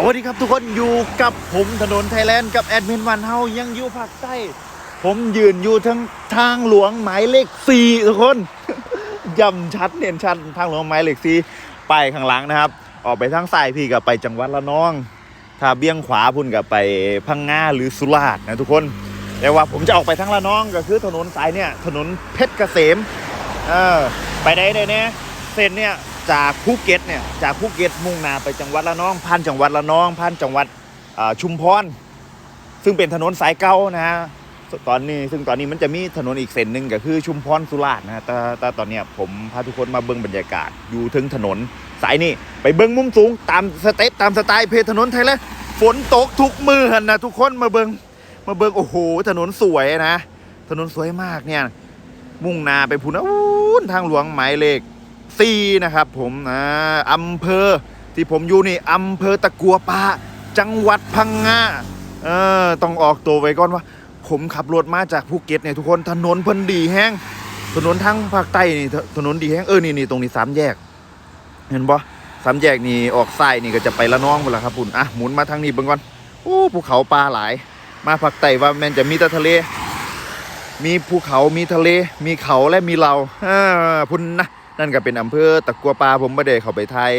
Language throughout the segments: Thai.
สวัสดีครับทุกคนอยู่กับผมถนนไทยแลนด์กับแอดมินวันเฮายังอยู่ภาคใต้ ผมยืนอยู่ทั้งทางหลวงหมายเลขสี่ทุกคนย้ำชัดเน้นชัดทางหลวงหมายเลขสี่ไปข้างหลังนะครับ ออกไปทางซ้ายพี่กับไปจังหวัดละนอง ถ้าเบี้ยงขวาพุ่นกับไปพังงาหรือสุราษฎร์นะทุกคนแต่ว่าผมจะออกไปทางละนองก็คือถนนสายเนี่ยถนนเพชรเกษมเออไปได้เลยเนี่ยเส้นเนี่ย จากภูเก็ตเนี่ยจากภูเก็ตมุ่งหน้าไปจังหวัดละนองผ่านจังหวัดละนองผ่านจังหวัดชุมพรซึ่งเป็นถนนสายเก่านะฮะตอนนี้ซึ่งตอนนี้มันจะมีถนนอีกเส้นหนึ่งก็คือชุมพรสุราษฎร์นะฮะแต่แต่ตอนเนี้ยผมพาทุกคนมาเบิ่งบรรยากาศอยู่ถึงถนนสายนี้ไปเบิ่งมุมสูงตามสเต็ปตามสไตล์เพจถนนไทยแล้วฝนตกทุกมือหันนะทุกคนมาเบิ่งมาเบิ่งโอ้โห ถนนสวยนะ ถนนสวยมากเนี่ยมุ่งหนาไปพูนอู้นทางหลวงหมายเลข ซีนะครับผมอ่าอำเภอที่ผมอยู่นี่อำเภอตะกัวป่าจังหวัดพังงาเออต้องออกตัวไว้ก่อนว่า ผมขับรถมาจากภูเก็ตเนี่ยทุกคนถนนเพิ่นดีแห้งถนนทางภาคใต้นี่ถนนดีแห้งเออนี่นี่ตรงนี้สามแยก เห็นปะสามแยกนี่ออกซ้ายนี่ก็จะไปละน้องหมดแล้วครับคุณอะหมุนมาทางนี้เบิ่งก่อนโอ้ภูเขาปลาหลาย มาภาคใต้ว่าแม่นจะมีแต่ทะเล มีภูเขามีทะเล มีเขาและมีเราอ่าพุ่นนะ นั่นก็เป็นอำเภอตะกัวปลาผมไม่ได้เข้าไปไทย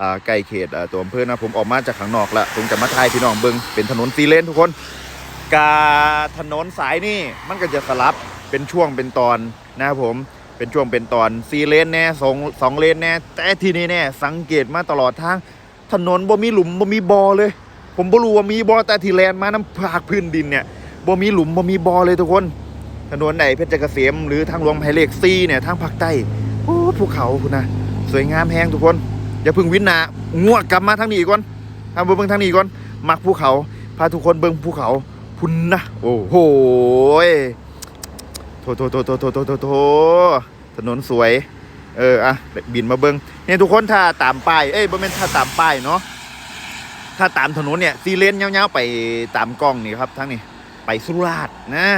อ่าใกล้เขตตัวอำเภอนะผมออกมาจากข้างนอกละผมจะมาไทยพี่น้องเบิงเป็นถนนซีเลนทุกคนกาถนนสายนี่มันก็จะสลับเป็นช่วงเป็นตอนนะครับผมเป็นช่วงเป็นตอนซีเลนแน่สองสองเลนแน่แต่ที่นี่แน่สังเกตมาตลอดทางถนนบ่มีหลุมบ่มีบอเลย ผมบ่รู้ว่ามีบอแต่ที่แลนมาน้ำภาคพื้นดินเนี่ยบ่มีหลุมบ่มีบอเลยทุกคน ถนนไหนเพชรเกษมหรือทางหลวงหมายเลขซีเนี่ยทางภาคใต้ โอ้ภูเขาคุณนะสวยงามแฮงทุกคน อย่าพึ่งวินหนางวดกลับมาทางนี้ก่อนทางเบิ่งทางนี้ก่อนมักภูเขา พาทุกคนเบิ่งภูเขาพุ่นนะโอ้โหโถโถโถโถโถโถโถโถถนนสวย เอออะบินมาเบิ่งเนี่ยทุกคนถ้าตามป้ายเอ้ยบ่แม่นถ้าตามป้ายเนาะถ้าตามถนนเนี่ยซีเลนยาวๆไปตามกล้องนี่ครับทางนี้ไปสุราษฎร์นะ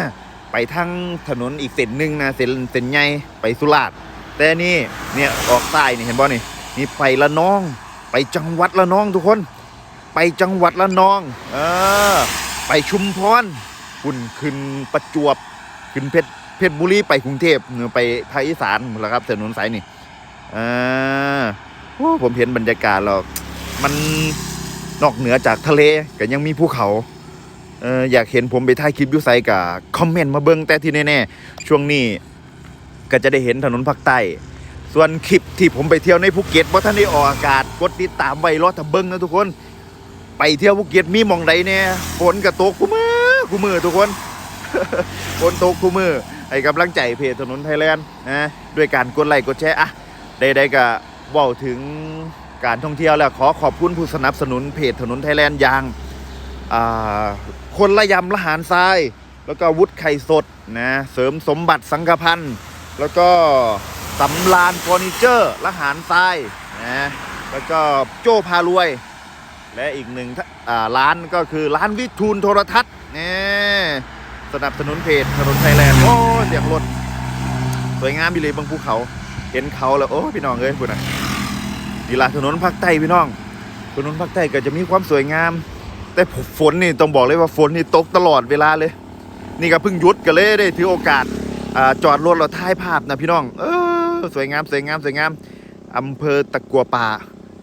ไปทางถนนอีกเส้นหนึ่งนะเส้นเส้นใหญ่ไปสุราษฎร์ แต่นี่เนี่ยออกใต้นี่เห็นบ่นี่นี่ไปละนอง ไปจังหวัดละนองทุกคน ไปจังหวัดละนองเออไปชุมพรคุณขึ้นประจวบขึ้นเพชรเพชรบุรีไปกรุงเทพเออไปภาคอีสานหมดแล้วครับถนนสายนี่อ่าโอ้ผมเห็นบรรยากาศแล้วมันนอกเหนือจากทะเลก็ยังมีภูเขาเอออยากเห็นผมไปถ่ายคลิปยูไซกับคอมเมนต์มาเบิ้งแต่ที่แน่ๆช่วงนี้ ก็จะได้เห็นถนนภาคใต้ ส่วนคลิปที่ผมไปเที่ยวในภูเก็ตว่าท่านได้ออกอากาศกดติดตามไว้รอถ้าเบิงนะทุกคน ไปเที่ยวภูเก็ตมีมองใดเนี่ยฝนกระตกคู่มือคู่มือทุกคนฝนตกคู่มือให้กำลังใจเพจถนนไทยแลนด์นะด้วยการกดไลค์กดแชร์อะใดๆก็เว่าถึงการท่องเที่ยวแล้วขอขอบคุณผู้สนับสนุนเพจถนนไทยแลนด์อย่างคนละยำละหารทราย แล้วก็วุฒไข่สดนะเสริมสมบัติสังฆพันธ์ แล้วก็สำรานเฟอร์นิเจอร์ละหารทรายนะแล้วก็โจ้พารวย และอีกหนึ่งร้านก็คือร้านวิทูลโทรทัศน์เนี่ยสนับสนุนเพจถนนไทยแลนด์โอ้เสียงรถสวยงามบิเลยบางภูเขา เห็นเขาแล้วโอ้พี่น้องเอ้ยคุณน่ะนี่ละถนนภาคใต้พี่น้องถนนภาคใต้ก็จะมีความสวยงาม แต่ฝนนี่ต้องบอกเลยว่าฝนนี่ตกตลอดเวลาเลย นี่ก็เพิ่งยุดกันเลยได้ถือโอกาส จอดรถเราถ่ายภาพนะพี่น้อง เออสวยงามสวยงามสวยงามอำเภอตะกัวป่า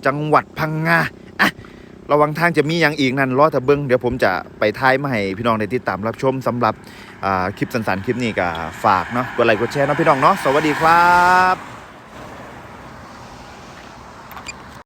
จังหวัดพังงาอะระวังทางจะมีอย่างอีกนั่นรอถ้าเบิ้งเดี๋ยวผมจะไปท้ายมาให้พี่น้องได้ติดตามรับชมสำหรับคลิปสั้นๆคลิปนี้ก็ฝากเนาะกดไลค์กดแชร์เนาะพี่น้องเนาะสวัสดีครับ